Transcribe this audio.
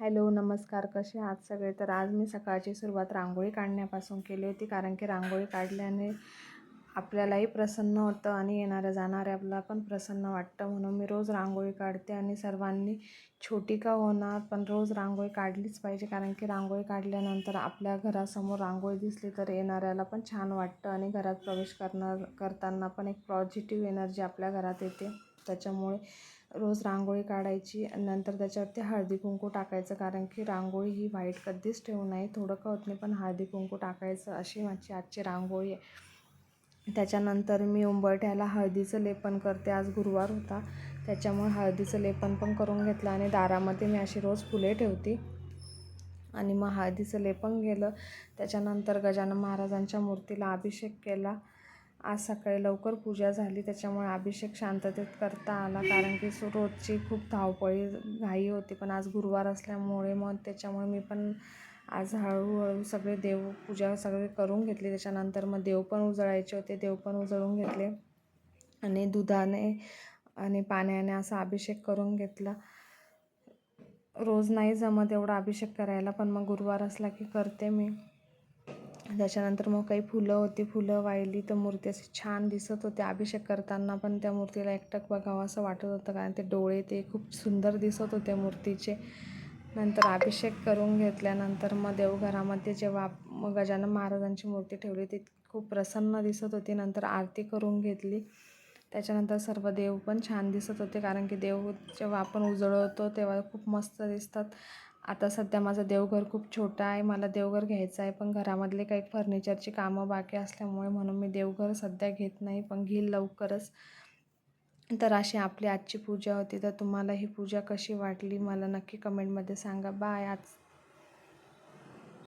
Hello नमस्कार. कसे आहात सगळे? तर आज मी सकाळची सुरुवात रांगोळी काढण्यापासून केली होती कारण की रांगोळी काढल्याने आपल्यालाही प्रसन्न होतं आणि येणाऱ्या जाणाऱ्याला पण प्रसन्न वाटतं. म्हणून मी रोज रांगोळी काढते आणि सर्वांनी छोटी का होणार पण रोज रांगोळी काढलीच पाहिजे कारण की रांगोळी काढल्यानंतर आपल्या घरासमोर रांगोळी दिसली तर येणाऱ्याला पण छान वाटतं आणि घरात प्रवेश करणार करताना पण एक पॉझिटिव्ह एनर्जी आपल्या घरात येते. त्याच्यामुळे रोज रांगोळी काढायची नंतर त्याच्यावरती हळदी कुंकू टाकायचं कारण की रांगोळी ही वाईट कधीच ठेवू नये थोडं का होत नाही पण हळदी कुंकू टाकायचं अशी माझी आजची रांगोळी आहे. त्याच्यानंतर मी उंबरठ्याला हळदीचं लेपन करते. आज गुरुवार होता त्याच्यामुळे हळदीचं लेपन पण करून घेतलं आणि दारामध्ये मी अशी रोज फुले ठेवते. आणि मग हळदीचं लेपन गेलं त्याच्यानंतर गजानन महाराजांच्या मूर्तीला अभिषेक केला. आज सकाळी लवकर पूजा झाली त्याच्यामुळे अभिषेक शांततेत करता आला. कारण की सो रोजची खूप धावपळी घाई होती. पण आज गुरुवार असल्यामुळे मग त्याच्यामुळे मी पण आज हळूहळू सगळे देवपूजा सगळे करून घेतली. त्याच्यानंतर मग देव पण उजळायचे होते. देव पण उजळून घेतले. आणि दुधाने आणि पाण्याने असा अभिषेक करून घेतला. रोज नाही जमत एवढा अभिषेक करायला पण मग गुरुवार असला की करते मी. त्याच्यानंतर मग काही फुलं होती फुलं वाहिली तर मूर्ती अशी छान दिसत होती. अभिषेक करताना पण त्या मूर्तीला एकटक बघावं असं वाटत होतं कारण ते डोळे ते खूप सुंदर दिसत होते मूर्तीचे. नंतर अभिषेक करून घेतल्यानंतर मग देवघरामध्ये जेव्हा मग गजानन महाराजांची मूर्ती ठेवली ती खूप प्रसन्न दिसत होती. नंतर आरती करून घेतली. त्याच्यानंतर सर्व देव पण छान दिसत होते कारण की देव जेव्हा आपण उजळवतो तेव्हा खूप मस्त दिसतात. आता सध्या माझं देवघर खूप छोटं आहे मला देवघर घ्यायचं आहे पण घरामधले काही फर्निचरची कामं बाकी असल्यामुळे म्हणून मी देवघर सध्या घेत नाही पण घेईल लवकरच. तर अशी आपली आजची पूजा होती. तर तुम्हाला ही पूजा कशी वाटली? मला नक्की कमेंटमध्ये सांगा. बाय. आज